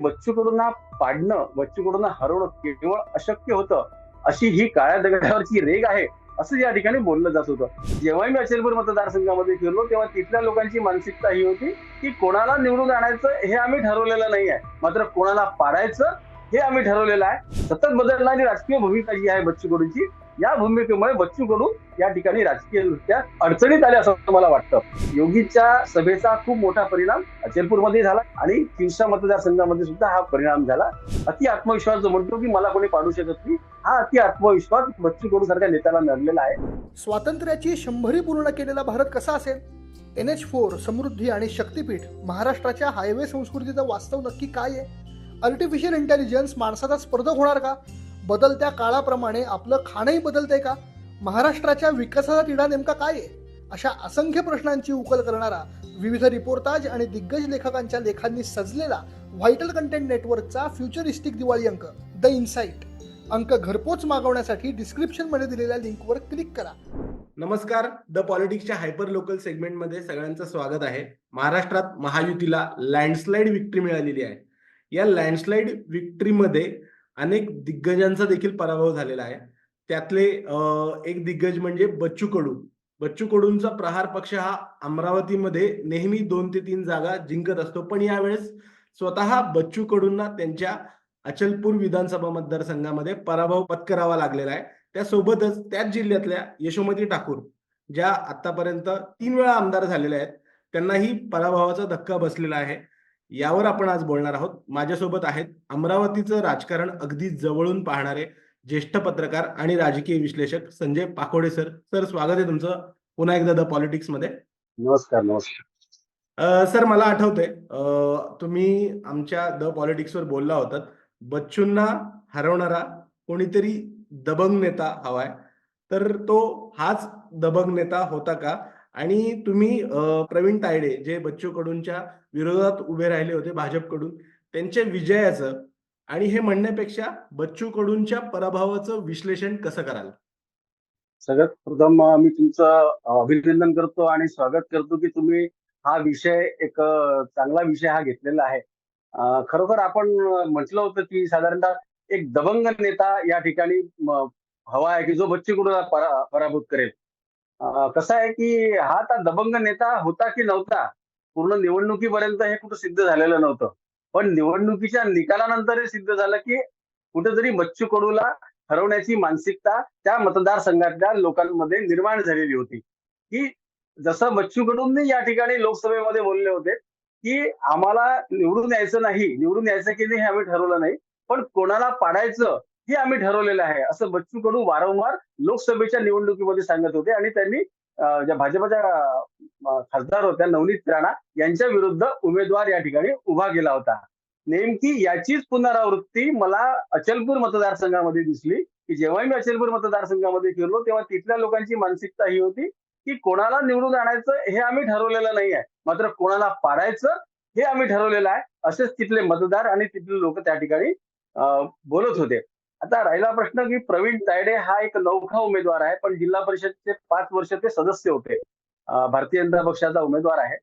बच्चू पाडणं बच्चू हरवणं केवळ अशक्य होतं अशी ही काळ्या दगडावरची रेग आहे असं या ठिकाणी बोललं जात होतं. जेव्हा मी अचलपूर मतदारसंघामध्ये फिरलो तेव्हा तिथल्या लोकांची मानसिकता ही होती की कोणाला निवडून आणायचं हे आम्ही ठरवलेलं नाही आहे. मात्र कोणाला पाडायचं हे आम्ही ठरवलेलं आहे. सतत बदलणारी राजकीय भूमिका जी आहे बच्चू कडूंची या भूमिकेमुळे बच्चू कडू या ठिकाणी राजकीयदृष्ट्या अडचणीत आले असं मला वाटतं. योगीच्या सभेचा खूप मोठा परिणाम अचलपूरमध्ये झाला आणि तिवसा मतदारसंघामध्ये सुद्धा हा परिणाम झाला. अति आत्मविश्वास जो म्हणतो की मला कोणी पाडू शकत नाही हा अति आत्मविश्वास बच्चू कडू सारख्या नेत्याला नडलेला आहे. स्वातंत्र्याची शंभरी पूर्ण केलेला भारत कसा असेल? एन एच फोर समृद्धी आणि शक्तीपीठ महाराष्ट्राच्या हायवे संस्कृतीचं वास्तव नक्की काय आहे? आर्टिफिशियल इंटेलिजन्स माणसाचा स्पर्धक होणार का? बदलत्या काळाप्रमाणे आपलं खाणंही बदलतंय का? महाराष्ट्राच्या विकासाचा तिढा नेमका काय आहे? अशा असंख्य प्रश्नांची उकल करणारा विविध रिपोर्टाज आणि दिग्गज लेखकांच्या लेखांनी सजलेला व्हायटल कंटेंट नेटवर्कचा फ्युचरिस्टिक दिवाळी अंक द इन्साइट. अंक घरपोच मागवण्यासाठी डिस्क्रिप्शनमध्ये दिलेल्या लिंकवर क्लिक करा. नमस्कार द पॉलिटिक्सच्या हायपर लोकल सेगमेंटमध्ये सगळ्यांचं स्वागत आहे. महाराष्ट्रात महायुतीला लँडस्लाईड विक्ट्री मिळालेली आहे. या लँडस्लाईड विक्ट्रीमध्ये अनेक दिग्गजांचा देखील पराभव झालेला आहे. त्यातले एक दिग्गज म्हणजे बच्चू कडू. बच्चू कडूंचा प्रहार पक्ष हा अमरावतीमध्ये नेहमी दोन ते तीन जागा जिंकत असतो. पण यावेळेस स्वतः बच्चू कडूंना त्यांच्या अचलपूर विधानसभा मतदारसंघामध्ये पराभव पत्करावा लागलेला आहे. त्यासोबतच त्याच जिल्ह्यातल्या यशोमती ठाकूर ज्या आतापर्यंत तीन वेळा आमदार झालेल्या आहेत त्यांनाही पराभवाचा धक्का बसलेला आहे. यावर आपण आज बोलणार आहोत. माझ्यासोबत आहेत अमरावतीचं राजकारण अगदी जवळून पाहणारे ज्येष्ठ पत्रकार आणि राजकीय विश्लेषक संजय पाकोडे सर. सर स्वागत आहे तुमचं पुन्हा एकदा द पॉलिटिक्समध्ये. नमस्कार नमस्कार. सर मला आठवतंय तुम्ही आमच्या द पॉलिटिक्सवर बोलला होतात. बच्चूंना हरवणारा कोणीतरी दबंग नेता हवाय. तर तो हाच दबंग नेता होता का? आणि तुम्ही प्रवीण तायडे जे बच्चू कडूंच्या विरोधात उभे राहिले होते भाजपकडून त्यांच्या विजयाचं आणि हे म्हणण्यापेक्षा बच्चू कडूंच्या पराभवाचं विश्लेषण कसं कराल? सगळ्यात प्रथम मी तुमचं अभिनंदन करतो आणि स्वागत करतो की तुम्ही हा विषय एक चांगला विषय हा घेतलेला आहे. खरोखर आपण म्हटलं होतं की साधारणतः एक दबंग नेता या ठिकाणी हवा आहे की जो बच्चू कडूला परा, पराभूत करेल. कसं आहे की हा आता दबंग नेता होता की नव्हता पूर्ण निवडणुकीपर्यंत हे कुठं सिद्ध झालेलं नव्हतं. पण निवडणुकीच्या निकालानंतर हे सिद्ध झालं की कुठेतरी बच्चू कडूला हरवण्याची मानसिकता त्या मतदारसंघातल्या लोकांमध्ये निर्माण झालेली होती. की जसं बच्चू कडूंनी या ठिकाणी लोकसभेमध्ये बोलले होते की आम्हाला निवडून यायचं नाही निवडून यायचं की नाही हे आम्ही ठरवलं नाही. पण कोणाला पाडायचं हे आम्ही ठरवलेलं आहे. असं बच्चू कडू वारंवार लोकसभेच्या निवडणुकीमध्ये सांगत होते आणि त्यांनी ज्या भाजपच्या खासदार होत्या नवनीत राणा यांच्या विरुद्ध उमेदवार या ठिकाणी उभा केला होता. नेमकी याचीच पुनरावृत्ती मला अचलपूर मतदारसंघामध्ये दिसली की जेव्हा मी अचलपूर मतदारसंघामध्ये फिरलो तेव्हा तिथल्या लोकांची मानसिकता ही होती की कोणाला निवडून आणायचं हे आम्ही ठरवलेलं नाही आहे. मात्र कोणाला पाडायचं हे आम्ही ठरवलेलं आहे असेच तिथले मतदार आणि तिथले लोक त्या ठिकाणी बोलत होते. आता राहिला प्रश्न की प्रवीण तायडे हा एक नौखा उमेदवार आहे पण जिल्हा परिषदचे पाच वर्ष ते सदस्य होते. भारतीय जनता पक्षाचा उमेदवार आहे.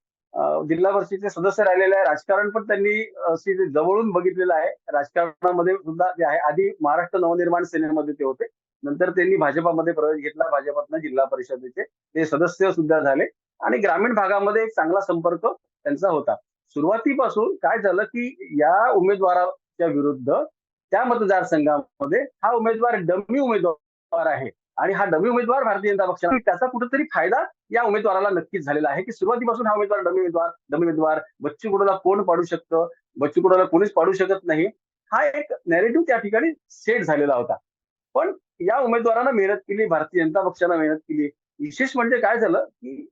जिल्हा परिषदेचे सदस्य राहिलेले आहे. राजकारण पण त्यांनी जवळून बघितलेलं आहे. राजकारणामध्ये सुद्धा जे आहे. आधी महाराष्ट्र नवनिर्माण सेनेमध्ये ते होते. नंतर त्यांनी भाजपामध्ये प्रवेश घेतला. भाजपातनं जिल्हा परिषदेचे ते सदस्य सुद्धा झाले. आणि ग्रामीण भागामध्ये एक चांगला संपर्क त्यांचा होता. सुरुवातीपासून काय झालं की या उमेदवाराच्या विरुद्ध त्या मतदारसंघामध्ये हा उमेदवार डमी उमेदवार आहे. आणि हा डमी उमेदवार भारतीय जनता पक्षाला त्याचा कुठेतरी फायदा या उमेदवाराला नक्कीच झालेला आहे की सुरुवातीपासून हा उमेदवार डमी उमेदवार डमी उमेदवार बच्चू कडूला कोण पाडू शकतं? बच्चू कडूला कोणीच पाडू शकत नाही. हा एक नॅरेटिव्ह त्या ठिकाणी सेट झालेला होता. पण या उमेदवारानं मेहनत केली भारतीय जनता पक्षानं मेहनत केली. विशेष म्हणजे काय झालं की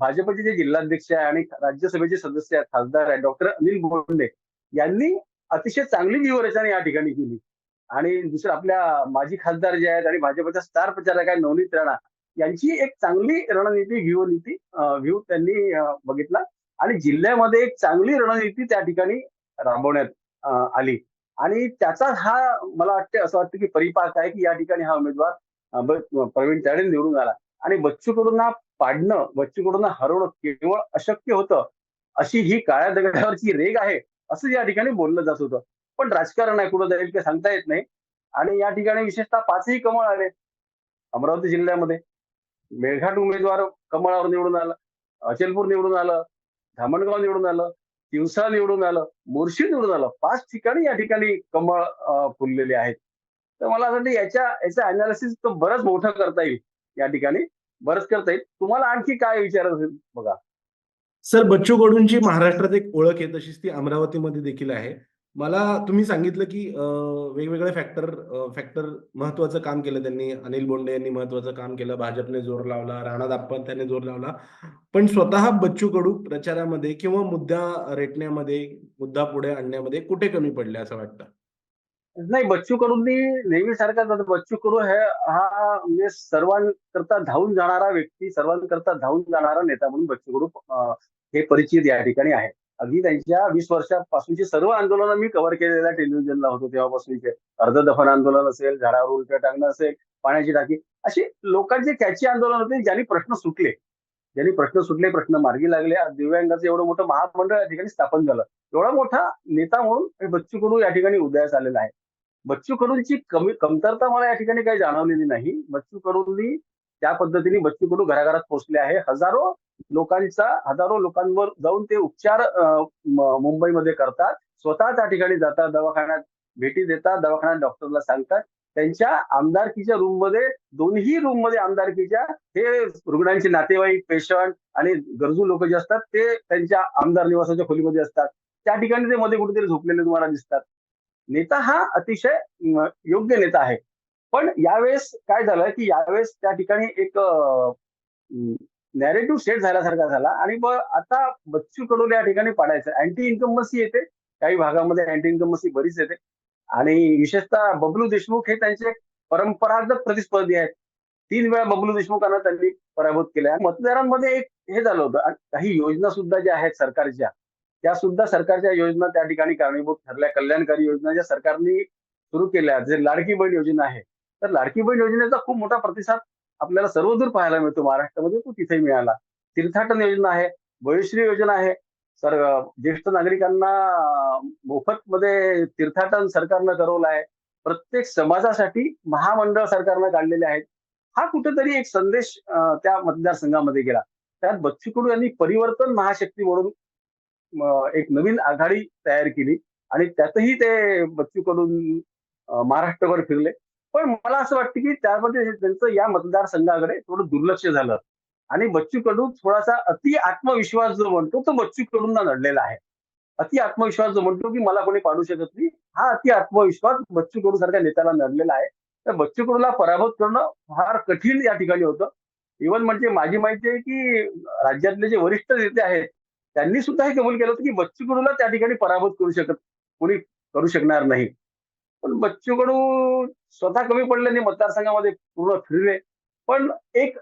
भाजपचे जे जिल्हाध्यक्ष आहे आणि राज्यसभेचे सदस्य आहेत खासदार आहेत डॉक्टर अनिल बोंडे यांनी अतिशय चांगली व्यूहरचना या ठिकाणी केली. आणि दुसरं आपल्या माजी खासदार जे आहेत आणि भाजपच्या स्टार प्रचारक आहे नवनीत राणा यांची एक चांगली रणनीती व्यूहनीती व्ह्यू त्यांनी बघितला. आणि जिल्ह्यामध्ये एक चांगली रणनीती त्या ठिकाणी राबवण्यात आली. आणि त्याचा हा मला वाटते असं वाटतं की परिपाक आहे की या ठिकाणी हा उमेदवार प्रवीण तायडे निवडून आला. आणि बच्चू कडूंना पाडणं बच्चू कडूंना हरवणं केवळ अशक्य होतं अशी ही काळ्या दगडावरची रेग आहे. असं या ठिकाणी बोललं जात होतं. पण राजकारण आहे कुठं जाईल ते सांगता येत नाही. आणि या ठिकाणी विशेषतः पाचही कमळ आले. अमरावती जिल्ह्यामध्ये. मेळघाट उमेदवार कमळावर निवडून आला. अचलपूर निवडून आलं. धामणगाव निवडून आलं. तिवसा निवडून आलं. मोर्शी निवडून आलं. पाच ठिकाणी या ठिकाणी कमळ फुललेले आहेत. तर मला असं वाटतं याच्या याचं अनालिसिस तर बरंच मोठं करता येईल या ठिकाणी. बरंच करता येईल. तुम्हाला आणखी काय विचारायचं असेल? बघा. सर बच्चू कडूंची महाराष्ट्रात एक ओळख आहे तशीच ती अमरावतीमध्ये देखील आहे. मला तुम्ही सांगितलं की वेगवेगळे फॅक्टर फॅक्टर महत्वाचं काम केलं त्यांनी. अनिल बोंडे यांनी महत्वाचं काम केलं भाजपने जोर लावला राणा दाप्पन त्याने जोर लावला. पण स्वतः बच्चू कडू प्रचारामध्ये किंवा मुद्दा रेटण्यामध्ये मुद्दा पुढे आणण्यामध्ये कुठे कमी पडले असं वाटतं? नाही बच्चू कडूंनी नेहमी सारखा बच्चू कडू हे हा म्हणजे सर्वांकरता धावून जाणारा व्यक्ती सर्वांकरता धावून जाणारा नेता म्हणून बच्चू कडू हे परिचित या ठिकाणी आहे अगदी त्यांच्या वीस वर्षापासूनची सर्व आंदोलनं मी कव्हर केलेल्या टेलिव्हिजनला होतो तेव्हापासूनचे अर्धदफन आंदोलन असेल झाडावर उलट्या टाकणं असेल पाण्याची टाकी. अशी लोकांचे कॅची आंदोलन होते ज्यांनी प्रश्न सुटले. ज्यांनी प्रश्न सुटले प्रश्न मार्गी लागले. दिव्यांगाचं एवढं मोठं महामंडळ या ठिकाणी स्थापन झालं. एवढा मोठा नेता म्हणून बच्चू कडू या ठिकाणी उदयास आलेला आहे. बच्चू कडूंची कमी कमतरता मला या ठिकाणी काही जाणवलेली नाही. बच्चू कडूंनी त्या पद्धतीने बच्चू घराघरात पोहोचले आहे. हजारो लोकांचा हजारो लोकांवर जाऊन ते उपचार मुंबईमध्ये करतात. स्वतः त्या ठिकाणी जातात दवाखान्यात भेटी देतात दवाखान्यात डॉक्टरला सांगतात. त्यांच्या आमदारकीच्या रूममध्ये दोन्ही रूममध्ये आमदारकीच्या हे रुग्णांचे नातेवाईक पेशंट आणि गरजू लोक जे असतात ते त्यांच्या आमदार निवासाच्या खोलीमध्ये असतात. त्या ठिकाणी ते मध्ये कुठेतरी झोपलेले तुम्हाला दिसतात. नेता हा अतिशय योग्य नेता आहे. पण यावेळेस काय झालं की यावेळेस त्या ठिकाणी एक नॅरेटिव्ह सेट झाल्यासारखा झाला आणि मग आता बच्चू कडू या ठिकाणी पाडायचं. अँटी इन्कमसी येते काही भागामध्ये अँटी इन्कमसी बरीच येते. आणि विशेषतः बबलू देशमुख हे त्यांचे परंपरागत प्रतिस्पर्धी आहेत. तीन वेळा बबलू देशमुखांना त्यांनी पराभूत केले आणि मतदारांमध्ये एक हे झालं होतं. आणि काही योजना सुद्धा ज्या आहेत सरकारच्या त्या सुद्धा सरकारच्या योजना त्या ठिकाणी कारणीभूत ठरल्या. कल्याणकारी योजना ज्या सरकारने सुरू केल्या जे लाडकी बहीण योजना आहे. तर लाडकी बहीण योजनेचा खूप मोठा प्रतिसाद आपल्याला सर्वदूर पाहायला मिळतो. महाराष्ट्रामध्ये तो तिथे मिळाला. तीर्थाटन योजना आहे वयोश्री योजना आहे. सर ज्येष्ठ नागरिकांना मोफत मध्ये तीर्थाटन सरकारनं करवलं आहे. प्रत्येक समाजासाठी महामंडळ सरकारनं काढलेले आहेत. हा कुठेतरी एक संदेश त्या मतदारसंघामध्ये गेला. त्यात बच्चू कडू यांनी परिवर्तन महाशक्ती म्हणून एक नवीन आघाडी तयार केली आणि त्यातही ते बच्चीकडून महाराष्ट्रभर फिरले. पण मला असं वाटतं की त्यामध्ये त्यांचं या मतदारसंघाकडे थोडं दुर्लक्ष झालं. आणि बच्चू कडू थोडासा अति आत्मविश्वास जो म्हणतो तो बच्चू कडूंना नडलेला आहे. अति आत्मविश्वास जो म्हणतो की मला कोणी पाडू शकत नाही हा अति आत्मविश्वास बच्चू कडू सारख्या नेत्याला नडलेला आहे. तर बच्चू कडूला पराभूत करणं फार कठीण या ठिकाणी होतं. इव्हन म्हणजे माझी माहिती आहे की राज्यातले जे वरिष्ठ नेते आहेत त्यांनी सुद्धा हे कबूल केलं होतं की बच्चू कडूला त्या ठिकाणी पराभूत करू शकत कोणी करू शकणार नाही. पण बच्चू कडू स्वतः कमी पडले नाही मतदारसंघामध्ये पूर्ण फिरले. पण एक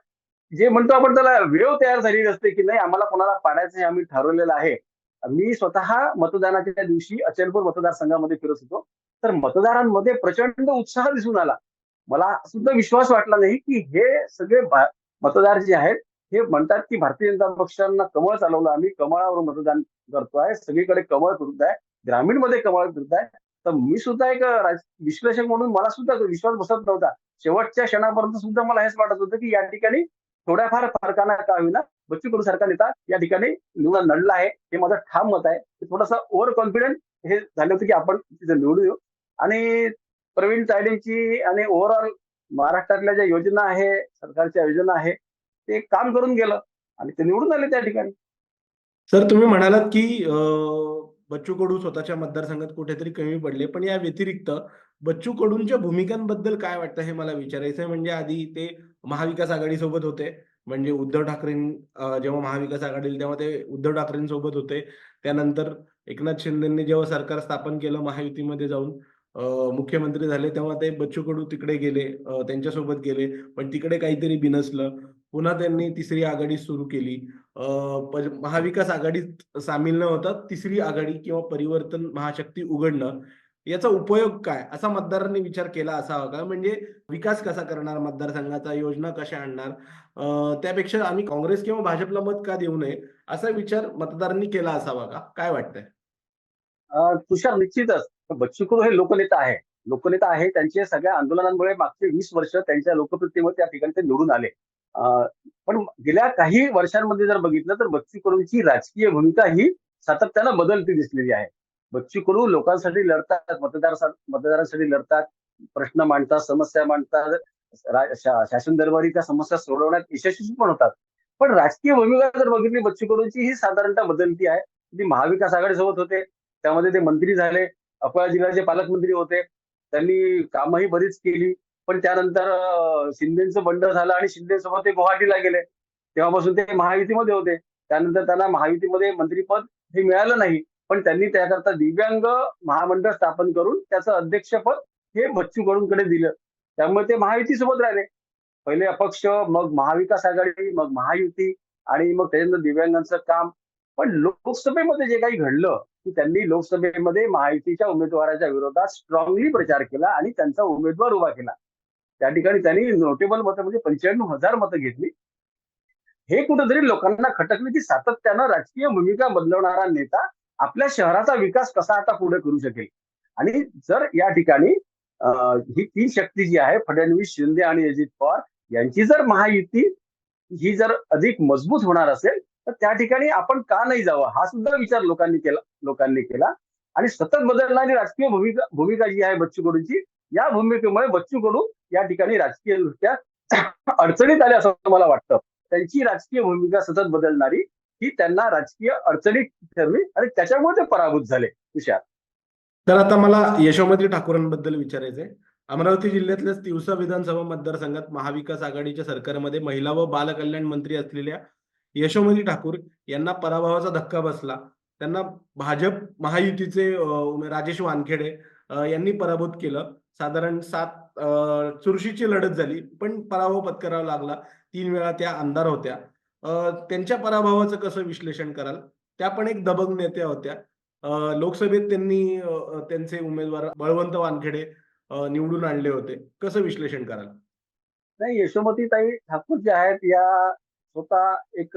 जे म्हणतो आपण त्याला वेळ तयार झालेली असते की नाही आम्हाला कोणाला पाडायचं हे आम्ही ठरवलेलं आहे. मी स्वतः मतदानाच्या दिवशी अचलपूर मतदारसंघामध्ये फिरत होतो. तर मतदारांमध्ये प्रचंड उत्साह दिसून आला. मला सुद्धा विश्वास वाटला नाही की हे सगळे मतदार जे आहेत हे म्हणतात की भारतीय जनता पक्षांना कमळ चालवलं. आम्ही कमळावर मतदान करतोय. सगळीकडे कमळ फिरत आहे. ग्रामीणमध्ये कमळ फिरत आहे. तर मी सुद्धा एक राज- विश्लेषक म्हणून मला सुद्धा विश्वास बसत नव्हता. शेवटच्या क्षणापर्यंत सुद्धा मला हेच वाटत होतं की या ठिकाणी थोड्याफार फरकाना का होईना बच्चू कडू सारखा नेता या ठिकाणी निवडून लढला आहे. हे माझं ठाम मत आहे. ते थोडंसं ओव्हर कॉन्फिडंट हे झालं होतं की आपण तिथे निवडून येऊ आणि प्रवीण तायडेंची आणि ओव्हरऑल महाराष्ट्रातल्या ज्या योजना आहे सरकारच्या योजना आहे ते काम करून गेलं. आणि ते निवडून आले त्या ठिकाणी. सर तुम्ही म्हणालात की बच्चू कडू स्वतःच्या मतदारसंघात कुठेतरी कमी पडले. पण या व्यतिरिक्त बच्चू कडूंच्या भूमिकांबद्दल काय वाटतं हे मला विचारायचं आहे म्हणजे आधी ते महाविकास आघाडीसोबत होते. म्हणजे उद्धव ठाकरे जेव्हा महाविकास आघाडी तेव्हा ते उद्धव ठाकरेंसोबत होते. त्यानंतर एकनाथ शिंदेंनी जेव्हा सरकार स्थापन केलं महायुतीमध्ये जाऊन मुख्यमंत्री झाले तेव्हा ते बच्चू कडू तिकडे गेले त्यांच्यासोबत गेले. पण तिकडे काहीतरी बिनसलं. पुन्हा त्यांनी तिसरी आघाडी सुरू केली. महाविकास आघाडीत सामील न होता तिसरी आघाडी किंवा परिवर्तन महाशक्ती उघडणं याचा उपयोग काय? असा मतदारांनी विचार केला असावा का? म्हणजे विकास कसा करणार मतदारसंघाचा? योजना कशा आणणार? त्यापेक्षा आम्ही काँग्रेस किंवा भाजपला मत का देऊ नये? असा विचार मतदारांनी केला असावा का? काय वाटतंय? तुषार निश्चितच. बच्चू हे लोकनेता आहे लोकनेता आहे त्यांच्या सगळ्या आंदोलनांमुळे मागचे वीस वर्ष त्यांच्या लोकप्रियतेमुळे त्या ठिकाणी ते निवडून आले. पण गेल्या काही वर्षांमध्ये जर बघितलं तर बच्चू कडूंची राजकीय भूमिका ही सातत्यानं बदलती दिसलेली आहे. बच्चू कडू लोकांसाठी लढतात मतदार मतदारांसाठी लढतात प्रश्न मांडतात समस्या मांडतात शासन दरबारी त्या समस्या सोडवण्यात यशस्वी पण होतात. पण राजकीय भूमिका जर बघितली बच्चू कडूंची ही साधारणतः बदलती आहे. ती महाविकास आघाडीसोबत होते. त्यामध्ये ते मंत्री झाले अकोला जिल्ह्याचे पालकमंत्री होते. त्यांनी कामही बरीच केली. पण त्यानंतर शिंदेचं बंड झालं आणि शिंदेसोबत ते गुवाहाटीला गेले. तेव्हापासून ते महायुतीमध्ये होते. त्यानंतर त्यांना महायुतीमध्ये मंत्रीपद हे मिळालं नाही. पण त्यांनी त्याकरता दिव्यांग महामंडळ स्थापन करून त्याचं अध्यक्षपद हे बच्चू कडूंकडे दिलं. त्यामुळे ते महायुतीसोबत राहिले. पहिले अपक्ष मग महाविकास आघाडी मग महायुती आणि मग त्याच्यानंतर दिव्यांगांचं काम. पण लोकसभेमध्ये जे काही घडलं की त्यांनी लोकसभेमध्ये महायुतीच्या उमेदवाराच्या विरोधात स्ट्रॉंगली प्रचार केला आणि त्यांचा उमेदवार उभा केला. त्या ठिकाणी त्यांनी नोटेबल मतं म्हणजे पंच्याण्णव हजार मतं घेतली. हे कुठेतरी लोकांना खटकले की सातत्यानं राजकीय भूमिका बदलवणारा नेता आपल्या शहराचा विकास कसा आता पुढे करू शकेल? आणि जर या ठिकाणी ही तीन शक्ती जी आहे फडणवीस शिंदे आणि अजित पवार यांची जर महायुती ही जर अधिक मजबूत होणार असेल तर त्या ठिकाणी आपण का नाही जावं? हा सुद्धा विचार लोकांनी केला लोकांनी केला. आणि सतत बदलणारी राजकीय भूमिका भूमिका जी आहे बच्चू कडूची या भूमिकेमुळे बच्चू कडू या ठिकाणी राजकीयदृष्ट्या अडचणीत आले असं मला वाटतं. त्यांची राजकीय भूमिका सतत बदलणारी ही त्यांना राजकीय अडचणीत ठरली आणि त्याच्यामुळे ते पराभूत झाले. तुषार तर आता मला यशोमती ठाकूरांबद्दल विचारायचंय. अमरावती जिल्ह्यातल्याच तिवसा विधानसभा मतदारसंघात महाविकास आघाडीच्या सरकारमध्ये महिला व बालकल्याण मंत्री असलेल्या यशोमती ठाकूर यांना पराभवाचा धक्का बसला. त्यांना भाजप महायुतीचे राजेश वानखेडे यांनी पराभूत केलं. साधारण सात चुरशीची लढत झाली पण पराभव पत्करावा लागला. तीन वेळा त्या आमदार होत्या. त्यांच्या पराभवाचं कसं विश्लेषण कराल? त्या पण एक दबंग नेत्या होत्या. लोकसभेत त्यांनी त्यांचे उमेदवार बळवंत वानखेडे निवडून आणले होते. कसं विश्लेषण कराल? नाही यशोमतीताई ठाकूर ज्या आहेत या स्वतः एक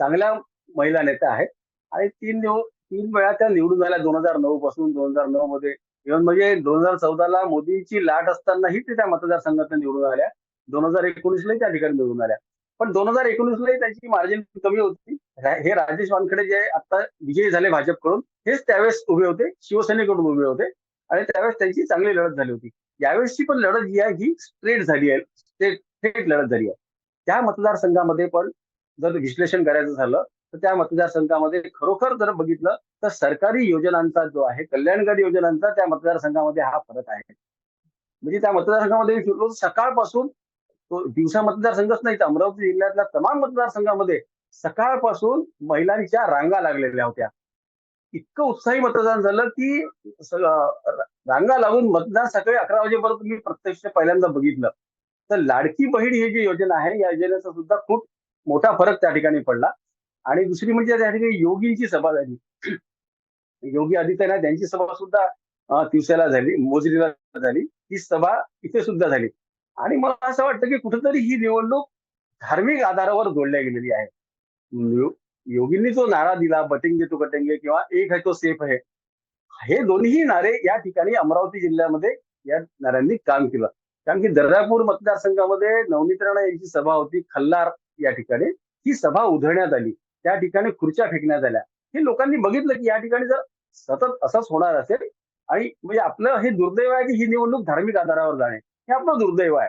चांगल्या महिला नेत्या आहेत. आणि तीन दिवस तीन वेळा त्या निवडून झाल्या दोन हजार नऊ पासून दोन हजार नऊ मध्ये. इव्हन म्हणजे दोन हजार चौदाला मोदींची लाट असतानाही ते त्या मतदारसंघातून निवडून आल्या. दोन हजार एकोणीसलाही त्या ठिकाणी निवडून आल्या. पण दोन हजार एकोणीसलाही त्यांची मार्जिन कमी होती. हे राजेश वानखडे जे आता विजयी झाले भाजपकडून हेच त्यावेळेस उभे होते. शिवसेनेकडून उभे होते. आणि त्यावेळेस त्यांची चांगली लढत झाली होती. यावेळेसची पण लढत जी आहे ही स्ट्रेट झाली आहे. स्ट्रेट थेट लढत झाली आहे. त्या मतदारसंघामध्ये पण जर विश्लेषण करायचं झालं तर त्या मतदारसंघामध्ये खरोखर जर बघितलं तर सरकारी योजनांचा जो आहे कल्याणकारी योजनांचा त्या मतदारसंघामध्ये हा फरक आहे. म्हणजे त्या मतदारसंघामध्ये मी फिरलो सकाळपासून तो दिवसा मतदारसंघच नाही तर अमरावती जिल्ह्यातल्या तमाम मतदारसंघामध्ये सकाळपासून महिलांच्या रांगा लागलेल्या होत्या. इतकं उत्साही मतदान झालं की रांगा लागून मतदान सकाळी अकरा वाजेपर्यंत मी प्रत्यक्ष पहिल्यांदा बघितलं. तर लाडकी बहीण ही जी योजना आहे या योजनेचा सुद्धा खूप मोठा फरक त्या ठिकाणी पडला. आणि दुसरी म्हणजे त्या ठिकाणी योगींची सभा झाली. योगी आदित्यनाथ यांची सभा सुद्धा तिवसेला झाली मोजरीला झाली. ही सभा इथे सुद्धा झाली. आणि मला असं वाटतं की कुठेतरी ही निवडणूक धार्मिक आधारावर जोडल्या गेलेली आहे. योगींनी जो नारा दिला बटेंगे तो कटेंगे किंवा एक है तो सेफ आहे हे दोन्ही नारे या ठिकाणी अमरावती जिल्ह्यामध्ये या नाऱ्यांनी काम केलं. कारण की दर्यापूर मतदारसंघामध्ये नवनीत राणा यांची सभा होती खल्लार या ठिकाणी. ही सभा उधळण्यात आली. त्या ठिकाणी खुर्च्या फेकण्यात आल्या हे लोकांनी बघितलं की या ठिकाणी जर सतत असंच होणार असेल आणि म्हणजे आपलं हे दुर्दैव आहे की ही निवडणूक धार्मिक आधारावर जाणे. हे आपलं दुर्दैव आहे.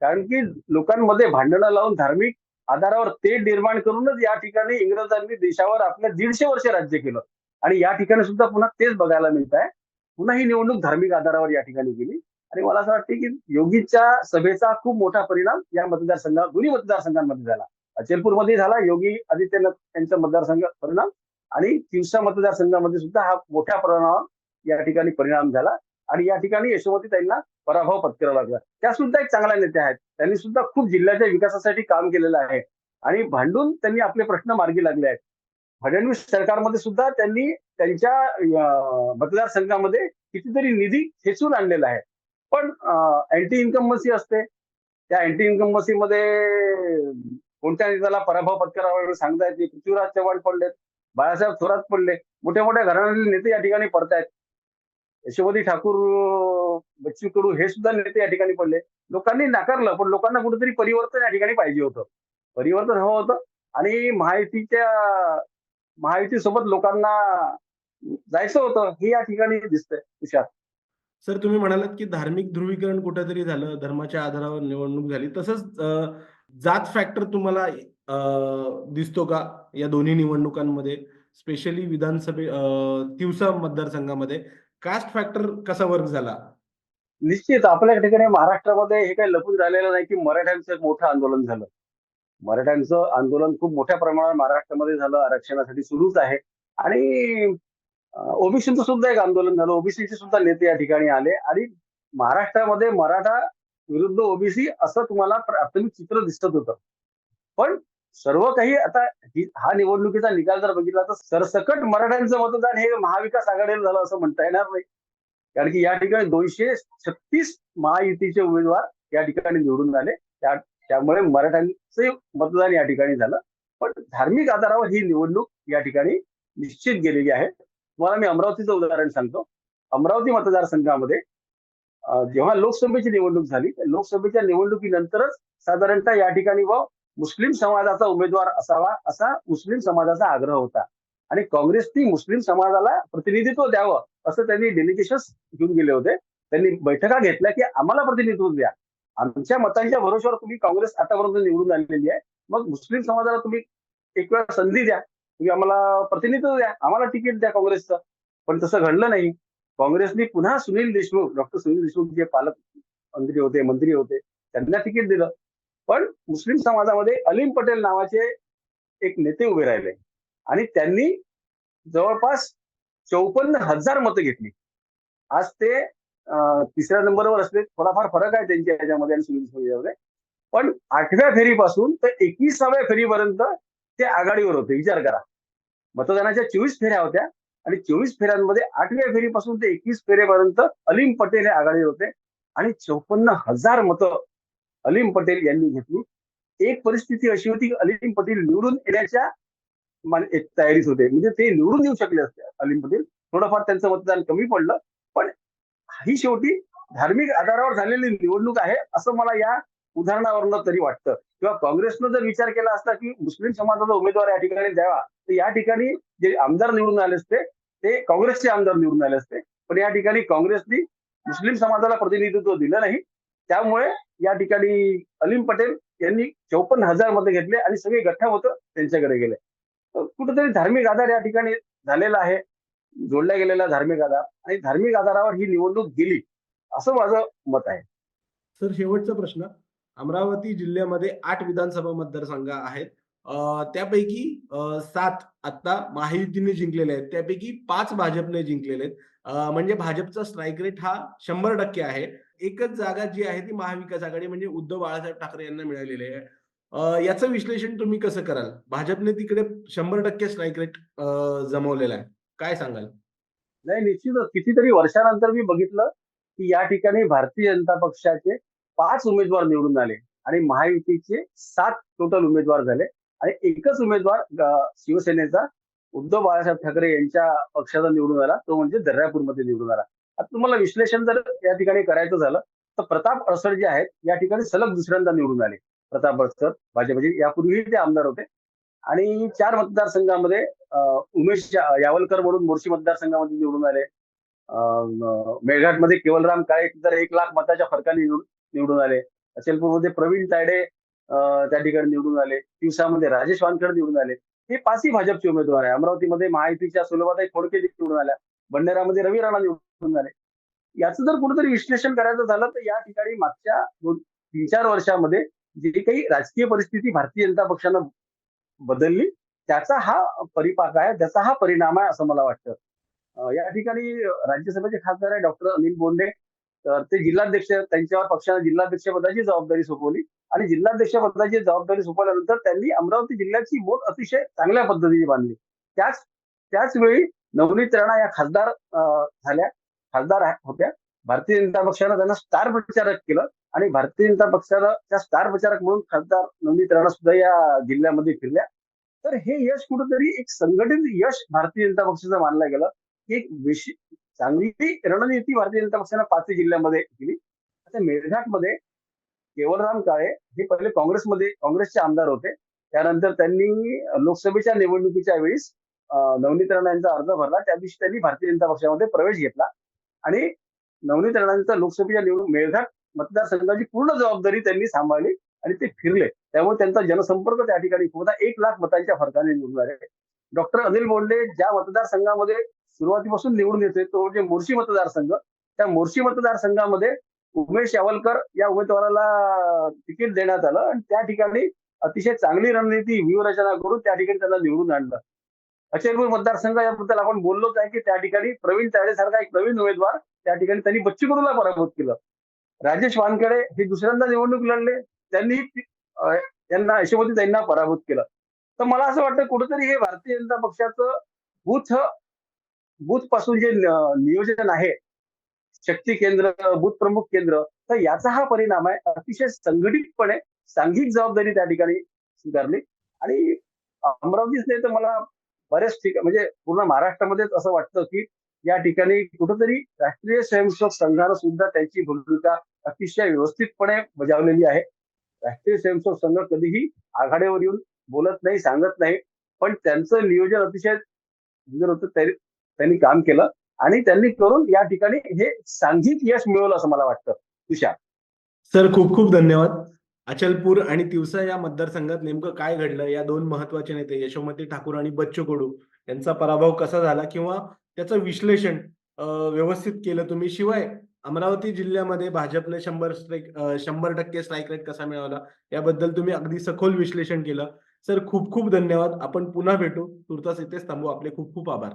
कारण की लोकांमध्ये भांडणं लावून धार्मिक आधारावर ते निर्माण करूनच या ठिकाणी इंग्रजांनी देशावर आपल्या दीडशे वर्ष राज्य केलं. आणि या ठिकाणी सुद्धा पुन्हा तेच बघायला मिळत आहे. पुन्हा ही निवडणूक धार्मिक आधारावर या ठिकाणी गेली. आणि मला असं वाटतं की योगीच्या सभेचा खूप मोठा परिणाम या मतदारसंघात दोन्ही मतदारसंघांमध्ये झाला. अचलपूरमध्ये झाला. योगी आदित्यनाथ यांचा मतदारसंघ परिणाम आणि तिवसा मतदारसंघामध्ये सुद्धा हा मोठ्या प्रमाणावर या ठिकाणी परिणाम झाला आणि या ठिकाणी यशोमती ताईंना पराभव पत्करावा लागला. त्या सुद्धा एक चांगल्या नेत्या आहेत. त्यांनी सुद्धा खूप जिल्ह्याच्या विकासासाठी काम केलेलं आहे आणि भांडून त्यांनी आपले प्रश्न मार्गी लागले आहेत. फडणवीस सरकारमध्ये सुद्धा त्यांनी त्यांच्या मतदारसंघामध्ये कितीतरी निधी खेचून आणलेला आहे. पण अँटी इन्कमसी असते. त्या अँटी इन्कमसीमध्ये कोणत्या नेत्याला पराभव पत्करावा एवढं सांगता येते पृथ्वीराज चव्हाण पडलेत बाळासाहेब थोरात पडले मोठ्या मोठ्या घराण्यातील नेते या ठिकाणी पडतायत. यशोमती ठाकूर बच्चू कडू हे सुद्धा नेते या ठिकाणी पडले. लोकांनी नाकारलं पण लोकांना कुठेतरी परिवर्तन या ठिकाणी पाहिजे होतं. परिवर्तन हवं होतं आणि महायुतीच्या माहितीसोबत लोकांना जायचं होतं हे या ठिकाणी दिसतंय तुषार सर तुम्ही म्हणालात की धार्मिक ध्रुवीकरण कुठेतरी झालं धर्माच्या आधारावर निवडणूक झाली. तसंच जात फॅक्टर तुम्हाला दिसतो का या दोन्ही निवडणुकांमध्ये? स्पेशली विधानसभे तिवसा मतदारसंघामध्ये. कास्ट फॅक्टर कसा वर्क झाला? निश्चित. आपल्या ठिकाणी महाराष्ट्रामध्ये हे काही लपून राहिलेलं नाही की मराठ्यांचं एक मोठं आंदोलन झालं. मराठ्यांचं आंदोलन खूप मोठ्या प्रमाणात महाराष्ट्रामध्ये झालं. आरक्षणासाठी सुरूच आहे. आणि ओबीसीचं सुद्धा एक आंदोलन झालं. ओबीसीचे सुद्धा नेते या ठिकाणी आले. आणि महाराष्ट्रामध्ये मराठा विरुद्ध ओबीसी असं तुम्हाला प्राथमिक चित्र दिसत होतं. पण सर्व काही आता हा निवडणुकीचा निकाल जर बघितला तर सरसकट मराठ्यांचं मतदान हे महाविकास आघाडीला झालं असं म्हणता येणार नाही. कारण की या ठिकाणी दोनशे छत्तीस महायुतीचे उमेदवार या ठिकाणी निवडून आले. त्या त्यामुळे मराठ्यांचे मतदान या ठिकाणी झालं. पण धार्मिक आधारावर ही निवडणूक या ठिकाणी निश्चित गेलेली आहे. तुम्हाला मी अमरावतीचं उदाहरण सांगतो. अमरावती मतदारसंघामध्ये जेव्हा लोकसभेची निवडणूक झाली लोकसभेच्या निवडणुकीनंतरच साधारणतः या ठिकाणी व मुस्लिम समाजाचा उमेदवार असावा असा मुस्लिम समाजाचा आग्रह होता. आणि काँग्रेसनी मुस्लिम समाजाला प्रतिनिधित्व द्यावं असं त्यांनी डेलिगेशन घेऊन गेले होते. त्यांनी बैठका घेतल्या की आम्हाला प्रतिनिधित्व द्या. आमच्या मतांच्या भरोश्यावर तुम्ही काँग्रेस आतापर्यंत निवडून आलेली आहे. मग मुस्लिम समाजाला तुम्ही एक वेळा संधी द्या. तुम्ही आम्हाला प्रतिनिधित्व द्या. आम्हाला तिकीट द्या काँग्रेसचं. पण तसं घडलं नाही. काँग्रेसने पुन्हा सुनील देशमुख डॉक्टर सुनील देशमुख जे पालक मंत्री होते मंत्री होते त्यांना तिकीट दिलं. पण मुस्लिम समाजामध्ये अलीम पटेल नावाचे एक नेते उभे राहिले. आणि त्यांनी जवळपास चौपन्न हजार मतं घेतली. आज ते तिसऱ्या नंबरवर असले थोडाफार फरक आहे त्यांच्या याच्यामध्ये आणि सुनील देशमुख याच्यामध्ये. पण आठव्या फेरीपासून तर एकविसाव्या फेरीपर्यंत ते आघाडीवर होते. विचार करा. मतदानाच्या चोवीस फेऱ्या होत्या. आणि चोवीस फेऱ्यांमध्ये आठव्या फेरीपासून ते एकवीस फेरेपर्यंत अलीम पटेल हे आघाडीवर होते. आणि चौपन्न हजार मतं अलीम पटेल यांनी घेतली. एक परिस्थिती अशी होती की अलीम पटेल निवडून येण्याच्या एक तयारीत होते. म्हणजे ते निवडून येऊ शकले असते अलीम पटेल. थोडंफार त्यांचं मतदान कमी पडलं. पण ही शेवटी धार्मिक आधारावर झालेली निवडणूक आहे असं मला या उदाहरणावरून तरी वाटतं. किंवा काँग्रेसनं जर विचार केला असता की मुस्लिम समाजाचा उमेदवार या ठिकाणी द्यावा तर या ठिकाणी जे आमदार निवडून आले असते ते काँग्रेसचे आमदार निवडून आले असते. पण या ठिकाणी काँग्रेसनी मुस्लिम समाजाला प्रतिनिधित्व दिलं नाही. त्यामुळे या ठिकाणी अलीम पटेल यांनी चौपन्न हजार मतं घेतले आणि सगळे गठ्ठा मतं त्यांच्याकडे गेले. कुठेतरी धार्मिक आधार या ठिकाणी झालेला आहे. जोडला गेलेला धार्मिक आधार आणि धार्मिक आधारावर ही निवडणूक गेली असं माझं मत आहे. सर शेवटचा प्रश्न. अमरावती जिल्ह्यामध्ये आठ विधानसभा मतदारसंघ आहेत. त्यापैकी सात आता महायुतीने जिंकलेले आहेत. त्यापैकी पाच भाजपने जिंकलेले आहेत. म्हणजे भाजपचा स्ट्राईक रेट हा शंभर टक्के आहे. एकच जागा जी आहे ती महाविकास आघाडी म्हणजे उद्धव बाळासाहेब ठाकरे यांना मिळालेली आहे. याचं विश्लेषण तुम्ही कसं कराल? भाजपने तिकडे शंभर टक्के स्ट्राईक रेट जमवलेला आहे. काय सांगाल? नाही निश्चितच. कितीतरी वर्षानंतर मी बघितलं की या ठिकाणी भारतीय जनता पक्षाचे पाच उमेदवार निवडून आले आणि महायुतीचे सात टोटल उमेदवार झाले. आणि एकच उमेदवार शिवसेनेचा उद्धव बाळासाहेब ठाकरे यांच्या पक्षाचा निवडून आला तो म्हणजे दर्यापूरमध्ये निवडून आला. आता तुम्हाला विश्लेषण जर या ठिकाणी करायचं झालं तर प्रताप अडसर जे आहेत या ठिकाणी सलग दुसऱ्यांदा निवडून आले. प्रताप अडसर भाजपचे यापूर्वीही ते आमदार होते. आणि चार मतदारसंघामध्ये उमेश यावलकर म्हणून मोर्शी मतदारसंघामध्ये निवडून आले. मेळघाटमध्ये केवलराम काळे तर एक लाख मताच्या फरकाने निवडून निवडून आले. अचलपूरमध्ये प्रवीण तायडे त्या ठिकाणी निवडून आले. दिवसामध्ये राजेश वानखेड निवडून आले. हे पाचही भाजपचे उमेदवार आहे. अमरावतीमध्ये महायुतीच्या सुलभाताई खोडके निवडून आल्या. बंडेरामध्ये रवी राणा निवडून आले. याचं जर कुठेतरी विश्लेषण करायचं झालं तर या ठिकाणी मागच्या दोन तीन चार वर्षामध्ये जी काही राजकीय परिस्थिती भारतीय जनता पक्षानं बदलली त्याचा हा परिपाक आहे त्याचा हा परिणाम आहे असं मला वाटतं. या ठिकाणी राज्यसभेचे खासदार आहे डॉक्टर अनिल बोंडे. तर ते जिल्हाध्यक्ष त्यांच्यावर पक्षाने जिल्हाध्यक्ष पदाची जबाबदारी सोपवली. आणि जिल्हाध्यक्ष पदाची जबाबदारी सोपवल्यानंतर त्यांनी अमरावती जिल्ह्याची बोट अतिशय चांगल्या पद्धतीने बांधली. त्याच त्याच वेळी नवनीत राणा या खासदार झाल्या. खासदार होत्या. भारतीय जनता पक्षानं त्यांना स्टार प्रचारक केलं. आणि भारतीय जनता पक्षानं त्या स्टार प्रचारक म्हणून खासदार नवनीत राणा सुद्धा या जिल्ह्यामध्ये फिरल्या. तर हे यश कुठंतरी एक संघटित यश भारतीय जनता पक्षाचं मानलं गेलं. की एक विशेष चांगली रणनीती भारतीय जनता पक्षानं पाच जिल्ह्यामध्ये केली. आता मेळघाटमध्ये केवलराम काळे हे पहिले काँग्रेसमध्ये काँग्रेसचे आमदार होते. त्यानंतर त्यांनी लोकसभेच्या निवडणुकीच्या वेळेस नवनीत राणा यांचा अर्ज भरला. त्या दिवशी त्यांनी भारतीय जनता पक्षामध्ये प्रवेश घेतला. आणि नवनीत राणांचा लोकसभेच्या निवडणूक मेळघाट मतदारसंघाची पूर्ण जबाबदारी त्यांनी सांभाळली आणि ते फिरले. त्यामुळे त्यांचा जनसंपर्क त्या ठिकाणी होता. एक लाख मतांच्या फरकाने निवडून आले. डॉक्टर अनिल बोंडे ज्या मतदारसंघामध्ये सुरुवातीपासून निवडून येते तो म्हणजे मोर्शी मतदारसंघ त्या मोर्शी मतदारसंघामध्ये उमेश यावलकर या उमेदवाराला तिकीट देण्यात आलं आणि त्या ठिकाणी अतिशय चांगली रणनीती व्यूहरचना करून त्या ठिकाणी त्यांना निवडून आणलं. अचलपूर मतदारसंघ याबद्दल आपण बोललोच आहे की त्या ठिकाणी प्रवीण तायडेसारखा एक नवीन उमेदवार त्या ठिकाणी त्यांनी बच्चू पराभूत केलं. राजेश वानखेडे हे दुसऱ्यांदा निवडणूक लढले त्यांनी त्यांना यशोमती त्यांना पराभूत केलं. तर मला असं वाटतं कुठेतरी हे भारतीय जनता पक्षाचं बूथ बूथपासून जे नियोजन आहे शक्ती केंद्र बूथ प्रमुख केंद्र तर याचा हा परिणाम आहे. अतिशय संघटितपणे सांघिक जबाबदारी त्या ठिकाणी स्वीकारली. आणि अमरावतीच नाही तर मला बऱ्याच ठिकाण म्हणजे पूर्ण महाराष्ट्रामध्येच असं वाटतं की या ठिकाणी कुठंतरी राष्ट्रीय स्वयंसेवक संघानं सुद्धा त्यांची भूमिका अतिशय व्यवस्थितपणे बजावलेली आहे. राष्ट्रीय स्वयंसेवक संघ कधीही आघाडीवर येऊन बोलत नाही सांगत नाही. पण त्यांचं नियोजन अतिशय सुंदर होतं. त्यांनी काम केलं आणि त्यांनी करून या ठिकाणी हे सांघिक यश मिळवलं असं मला वाटतं. तुषार. सर खूप खूप धन्यवाद. अचलपूर आणि तिवसा या मतदारसंघात नेमकं काय घडलं? या दोन महत्त्वाचे नेते यशोमती ठाकूर आणि बच्चू कडू यांचा पराभव कसा झाला? किंवा त्याचं विश्लेषण व्यवस्थित केलं तुम्ही? शिवाय अमरावती जिल्ह्यामध्ये भाजपने शंभर स्ट्राईक शंभर टक्के स्ट्राईक रेट कसा मिळवला? याबद्दल तुम्ही अगदी सखोल विश्लेषण केलं. सर खूप खूप धन्यवाद. आपण पुन्हा भेटू. तुर्तास इथेच थांबू. आपले खूप खूप आभार.